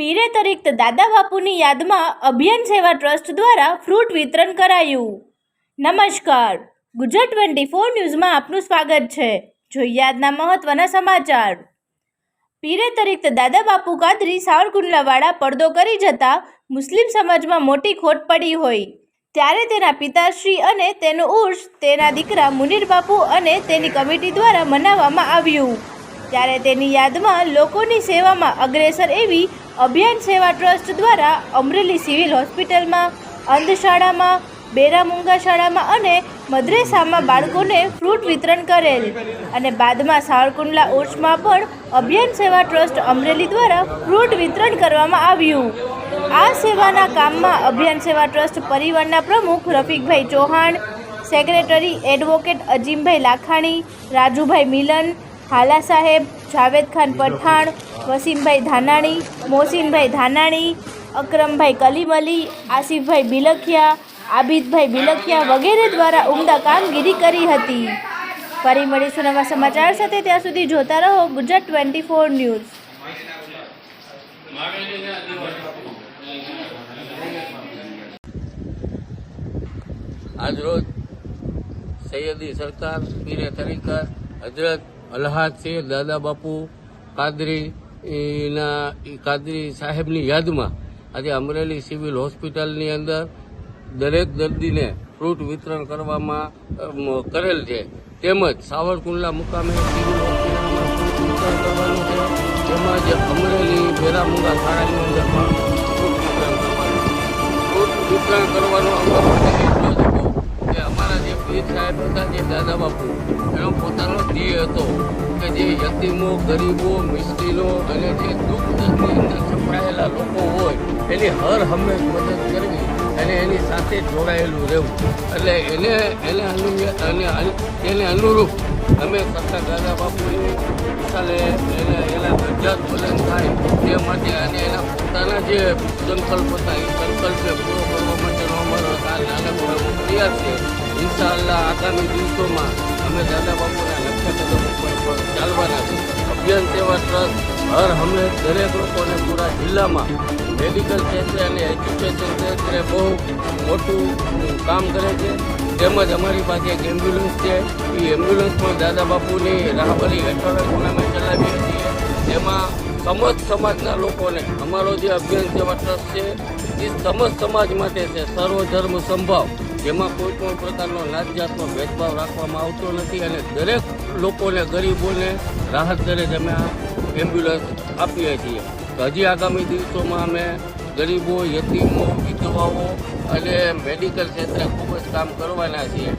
પીરે તરીકે દાદા બાપુની યાદમાં અભિયાન સેવા ટ્રસ્ટ દ્વારા ફ્રૂટ વિતરણ કરાયું. નમસ્કાર. ગુજરાત ટ્વેન્ટી ફોર ન્યૂઝમાં આપનું સ્વાગત છે. જોઈએ આજના મહત્વના સમાચાર. પીરે તરીકે દાદા બાપુ કાદરી સાવરકુંડલાવાળા પડદો કરી જતા મુસ્લિમ સમાજમાં મોટી ખોટ પડી હોય. ત્યારે તેના પિતાશ્રી અને તેનું ઉર્ષ તેના દીકરા મુનીર બાપુ અને તેની કમિટી દ્વારા મનાવવામાં આવ્યું. ત્યારે તેની યાદમાં લોકોની સેવામાં અગ્રેસર એવી અભિયાન સેવા ટ્રસ્ટ દ્વારા અમરેલી સિવિલ હોસ્પિટલમાં, અંધશાળામાં બેરામુંગા શાળામાં અને મદ્રેસામાં બાળકોને ફ્રૂટ વિતરણ કરેલ. અને બાદમાં સાવરકુંડલા ઓટ્સમાં પણ અભિયાન સેવા ટ્રસ્ટ અમરેલી દ્વારા ફ્રૂટ વિતરણ કરવામાં આવ્યું. આ સેવાના કામમાં અભિયાન સેવા ટ્રસ્ટ પરિવારના પ્રમુખ રફીકભાઈ ચૌહાણ, સેક્રેટરી એડવોકેટ અજીમભાઈ લાખાણી, રાજુભાઈ મિલન હાલા સાહેબ, જાવેદ ખાન પઠાણ, વસીમભાઈ ધાનાણી મોહસિનભાઈ ધાનાણી, અકરમભાઈ કલીમલી, આસિફભાઈ બિલખિયા, આબિદભાઈ બિલખિયા વગેરે દ્વારા ઉમદા કામગીરી કરી હતી. ફરી મળીશું નવા સમાચાર સાથે. ત્યાં સુધી જોતા રહો ગુજરાત ટ્વેન્ટી ફોર ન્યૂઝ. આજરોજ સૈયદી સરકાર પીરે તરીકર હજરત અલ્હાદ છે દાદા બાપુ, કાદરી ના કાદરી સાહેબની યાદમાં આજે અમરેલી સિવિલ હોસ્પિટલની અંદર દરેક દર્દીને ફ્રૂટ વિતરણ કરવામાં કરેલ છે. તેમજ સાવરકુંડલા મુકામે સિવિલ હોસ્પિટલમાં તેમજ અમરેલી બેરામુંગા શાળાની અંદર પણ ફ્રૂટ વિતરણ કરવાનું ફ્રૂટ વિતરણ કરવાનો પીર સાહેબ દાદા બાપુ એનો પોતાનો ધ્યેય હતો કે જે યતીમો ગરીબો મિસ્કીનો અને જે દુઃખ સંકળાયેલા લોકો હોય, એની હર હંમેશ મદદ કરવી અને એની સાથે જોડાયેલું રહેવું. એટલે એને એને અનુ એને અનુરૂપ અમે સત્તા દાદા બાપુની ચાલે, એને, એના દરજ્જાત બુલંદ થાય તે માટે અને એના પોતાના જે સંકલ્પ હતા, એ સંકલ્પને પૂરો કરવા માટેનો અમારો આ નાનકડો પ્રયાસ છે ઇન્શાઅલ્લાહ આગામી દિવસોમાં અમે દાદા બાપુના લક્ષ્ય કદમ ઉપર પર ચાલવાના છે અભિયાન સેવા ટ્રસ્ટ હર હંમેશ દરેક લોકોને પૂરા જિલ્લામાં મેડિકલ ક્ષેત્રે અને એજ્યુકેશન ક્ષેત્રે બહુ મોટું કામ કરે છે. તેમજ અમારી પાસે એક એમ્બ્યુલન્સ છે. એ એમ્બ્યુલન્સ પણ દાદા બાપુની રાહબરી હેઠળ અમે ચલાવીએ છીએ. તેમાં સમજ સમાજના લોકોને, અમારો જે અભિયાન સેવા ટ્રસ્ટ છે, એ સમજ સમાજ માટે છે. સર્વધર્મ સંભાવ. જેમાં કોઈ પણ પ્રકારનો નાત જાતનો ભેદભાવ રાખવામાં આવતો નથી અને દરેક લોકોને ગરીબોને રાહત દરે તમે એમ્બ્યુલન્સ આપીએ છીએ. તો હજી આગામી દિવસોમાં અમે ગરીબો, યતીમો, વિધવાઓ અને મેડિકલ ક્ષેત્રે ખૂબ જ કામ કરવાના છીએ.